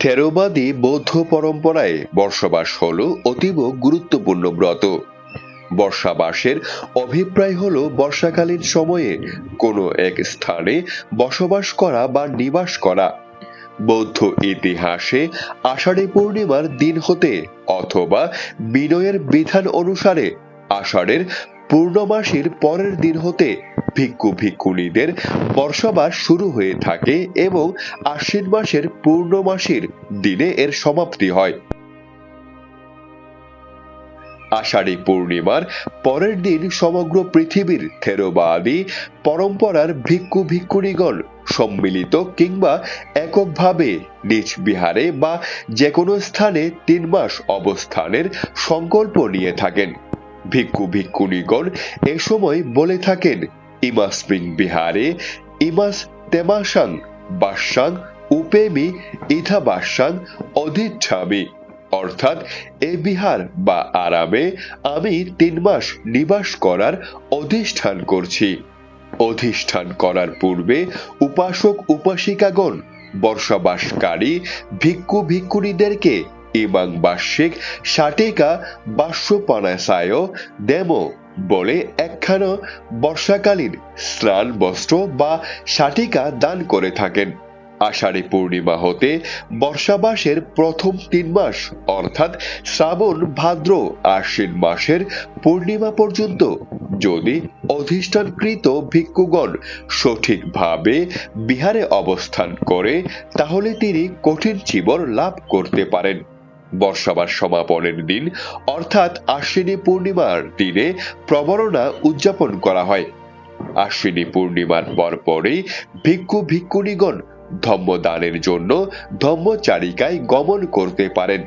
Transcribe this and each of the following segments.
থেরোবাদী বৌদ্ধ পরম্পরায় বর্ষবাস হল অতীব গুরুত্বপূর্ণ ব্রত। বর্ষাবাসের অভিপ্রায় হল বর্ষাকালীন সময়ে কোনো এক স্থানে বসবাস করা বা নিবাস করা। বৌদ্ধ ইতিহাসে আষাঢ়ী পূর্ণিমার দিন হতে অথবা বিনয়ের বিধান অনুসারে আষাঢ়ের পূর্ণমাসীর পরের দিন হতে ভিক্ষু ভিক্ষুণীদের বর্ষাবাস শুরু হয়ে থাকে এবং আশ্বিন মাসের পূর্ণমাসীর দিনে এর সমাপ্তি হয়। আষাঢ়ী পূর্ণিমার পরের দিন সমগ্র পৃথিবীর থেরোবাদী পরম্পরার ভিক্ষু ভিক্ষুণীগণ সম্মিলিত কিংবা এককভাবে নিজ বিহারে বা যে কোনো স্থানে তিন মাস অবস্থানের সংকল্প নিয়ে থাকেন। ভিক্ষু ভিক্ষুণীগণ এ সময় বলে থাকেন ইমাসমিন বিহারে, ইমাস তেমাসাং বাসাং, উপেমি ইথা বাসাং অধিচ্ছামি অর্থাৎ এ বিহার বা আরামে আমি তিন মাস নিবাস করার অধিষ্ঠান করছি। অধিষ্ঠান করার পূর্বে উপাসক উপাসিকাগণ, বর্ষাবাসকারী, ভিক্ষু ভিক্ষুণীদেরকে ইমাং বার্ষিক ষাটিকা বাস্যপানাসায় দেমো বলে একখানা বর্ষাকালীন স্নান বস্ত্র বা ষাটিকা দান করে থাকেন। আষাঢ়ী পূর্ণিমা হতে বর্ষাবাসের প্রথম তিন মাস, অর্থাৎ শ্রাবণ, ভাদ্র আশ্বিন মাসের পূর্ণিমা পর্যন্ত যদি অধিষ্ঠানকৃত ভিক্ষুগণ সঠিকভাবে বিহারে অবস্থান করে, তাহলে তিনি কঠিন জীবন লাভ করতে পারেন। বর্ষাবার সমাপনের দিন, অর্থাৎ আশ্বিনী পূর্ণিমার দিনে প্রবরণা উদযাপন করা হয়। আশ্বিনী পূর্ণিমার পরপরই ভিক্ষু ভিক্ষুণীগণ ধম্মদানের জন্য ধম্মচারিকায় গমন করতে পারেন।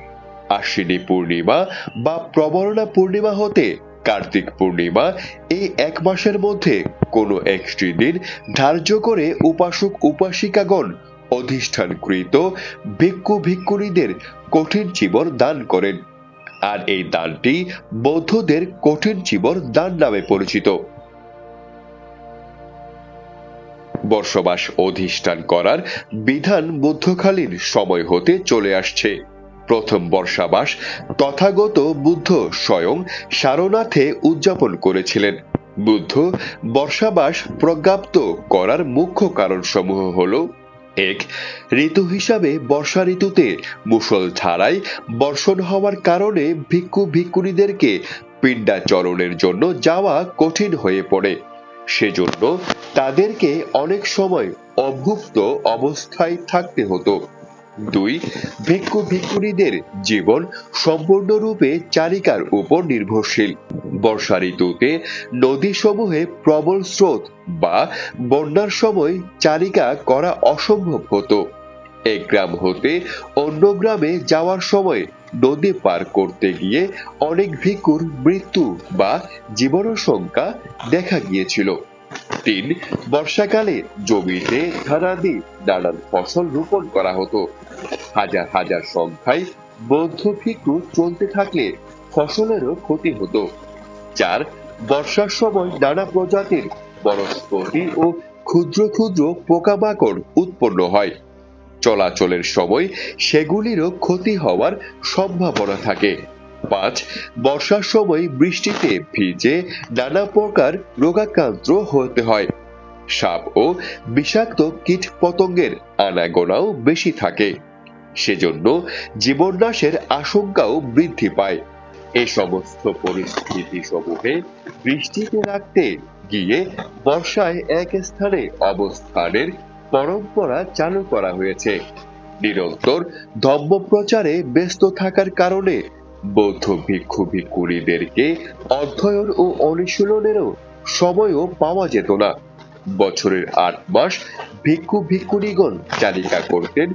আশ্বিনী পূর্ণিমা বা প্রবরণা পূর্ণিমা হতে কার্তিক পূর্ণিমা এই এক মাসের মধ্যে কোনো একটি দিন ধার্য করে উপাসক উপাসিকাগণ অধিষ্ঠানকৃত ভিক্ষু ভিক্ষুণীদের কঠিন জীবন দান করেন। আর এই দানটি বৌদ্ধদের কঠিন জীবন দান নামে পরিচিত। বর্ষবাস অধিষ্ঠান করার বিধান বুদ্ধকালীন সময় হতে চলে আসছে। প্রথম বর্ষাবাস তথাগত বুদ্ধ স্বয়ং সারনাথে উদযাপন করেছিলেন। বুদ্ধ বর্ষাবাস প্রজ্ঞাপ্ত করার মুখ্য কারণ সমূহ হল এক ঋতু হিসাবে বর্ষা ঋতুতে মুসল ধারায় বর্ষণ হওয়ার কারণে ভিক্ষু ভিক্ষুণীদেরকে পিণ্ডাচরণের জন্য যাওয়া কঠিন হয়ে পড়ে। সেজন্য তাদেরকে অনেক সময় অভুক্ত অবস্থায় থাকতে হতো। দুই, ভিক্ষু ভিক্ষুণীদের জীবন সম্পূর্ণরূপে চারিকার উপর নির্ভরশীল। বর্ষা ঋতুতে নদীসমূহে প্রবল স্রোত বা বন্যার সময় চারিকা করা অসম্ভব হতো। এক গ্রাম হতে অন্য গ্রামে যাওয়ার সময় নদী পার করতে গিয়ে অনেক ভিক্ষুর মৃত্যু বা জীবনসংখ্যা দেখা গিয়েছিল। তিন, বর্ষাকালে জমিতে ধানাদি নানান ফসল রোপণ করা হতো। হাজার হাজার সংখ্যায় বৌদ্ধ ভিক্ষু চলতে থাকলে ফসলেরও ক্ষতি হতো। চার বর্ষার সময় নানা প্রজাতির বনস্পতি ও ক্ষুদ্র ক্ষুদ্র পোকামাকড় উৎপন্ন হয়। চলাচলের সময় সেগুলিরও ক্ষতি হওয়ার সম্ভাবনা থাকে। পাঁচ, বর্ষার সময় বৃষ্টিতে ভিজে নানা প্রকার রোগাক্রান্ত হতে হয়। সাপ ও বিষাক্ত কীট পতঙ্গের আনাগোনাও বেশি থাকে। সেজন্য জীবননাশের আশঙ্কাও বৃদ্ধি পায়। এ সমস্ত পরিস্থিতি সমূহে বৃষ্টিতে রাখতে গিয়ে বর্ষায় এক স্থানে অবস্থানের পরম্পরা চালু করা হয়েছে। নিরন্তর ধর্ম প্রচারে ব্যস্ত থাকার কারণে বৌদ্ধ ভিক্ষু ভিক্ষুণীদেরকে অধ্যয়ন ও অনুশীলনেরও সময়ও পাওয়া যেত না। বছরের আট মাস ভিক্ষু ভিক্ষুণীগণ চালিকা করতেন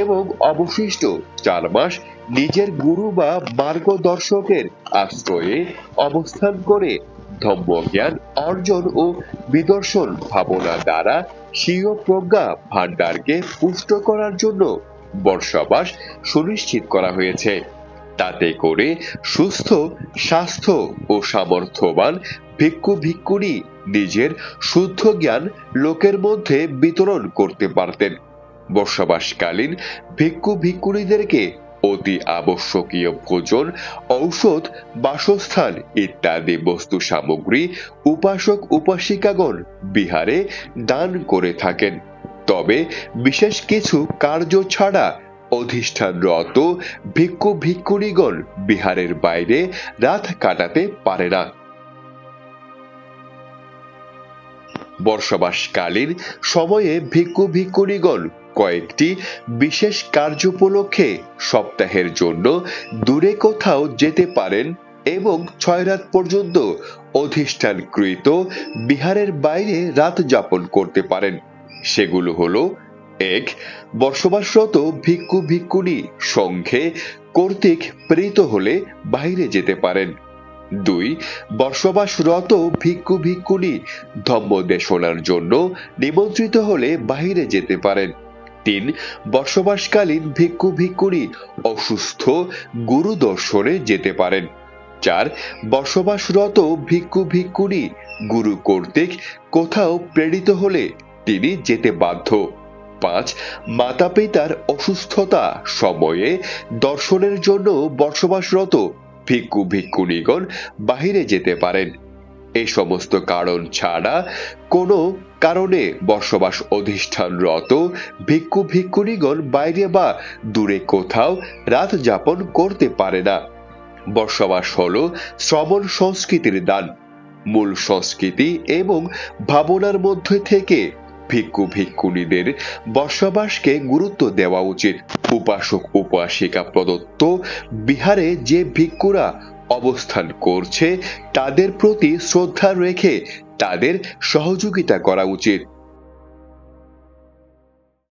এবং অবশিষ্ট চার মাস নিজের গুরু বা মার্গদর্শকের আশ্রয়ে অবস্থান করে ধম্মজ্ঞান অর্জন ও বিদর্শন ভাবনা দ্বারা স্বীয় প্রজ্ঞা ভাণ্ডারকে পুষ্ট করার জন্য বর্ষাবাস সুনিশ্চিত করা হয়েছে। তাতে করে সুস্থ, স্বাস্থ্য ও সামর্থ্যবান ভিক্ষু ভিক্ষুণী নিজের শুদ্ধ জ্ঞান লোকের মধ্যে বিতরণ করতে পারতেন। বসবাসকালীন ভিক্ষু ভিক্ষুণীদেরকে অতি আবশ্যকীয় ভোজন, ঔষধ, বাসস্থান ইত্যাদি বস্তু সামগ্রী উপাসক উপাসিকাগণ বিহারে দান করে থাকেন। তবে বিশেষ কিছু কার্য ছাড়া অধিষ্ঠানরত ভিক্ষু ভিক্ষুণীগণ বিহারের বাইরে রাত কাটাতে পারে না। বর্ষবাসকালীন সময়ে ভিক্ষু ভিক্ষুণীগণ কয়েকটি বিশেষ কার্যোপলক্ষে সপ্তাহের জন্য দূরে কোথাও যেতে পারেন এবং ছয় রাত পর্যন্ত অধিষ্ঠানকৃত বিহারের বাইরে রাত যাপন করতে পারেন। সেগুলো হলো, এক, বসবাসরত ভিক্ষু ভিক্ষুণী সংঘে কর্তৃক প্রেরিত হলে বাইরে যেতে পারেন। দুই, বসবাসরত ভিক্ষু ভিক্ষুণী ধম্মদেশনার জন্য নিমন্ত্রিত হলে বাইরে যেতে পারেন। তিন বসবাসকালীন ভিক্ষু ভিক্ষুণী অসুস্থ গুরু দর্শনে যেতে পারেন। চার বসবাসরত ভিক্ষু ভিক্ষুণী গুরু কর্তৃক কোথাও প্রেরিত হলে তিনি যেতে বাধ্য। পাঁচ মাতা পিতার অসুস্থতা সময়ে দর্শনের জন্য বসবাসরত ভিক্ষু ভিক্ষুণীগণ বাহিরে যেতে পারেন। এই সমস্ত কারণ ছাড়া কোনো কারণে বসবাস অধিষ্ঠানরত ভিক্ষু ভিক্ষুণীগণ বাইরে বা দূরে কোথাও রাত যাপন করতে পারে না। বসবাস হলো শ্রবণ সংস্কৃতির দান। মূল সংস্কৃতি এবং ভাবনার মধ্যে থেকে ভিক্ষু ভিক্ষুণীদের বসবাসকে গুরুত্ব দেওয়া উচিত। উপাসক, উপাসিকা প্রদত্ত বিহারে যে ভিক্ষুরা অবস্থান করছে তাদের প্রতি শ্রদ্ধা রেখে তাদের সহযোগিতা করা উচিত।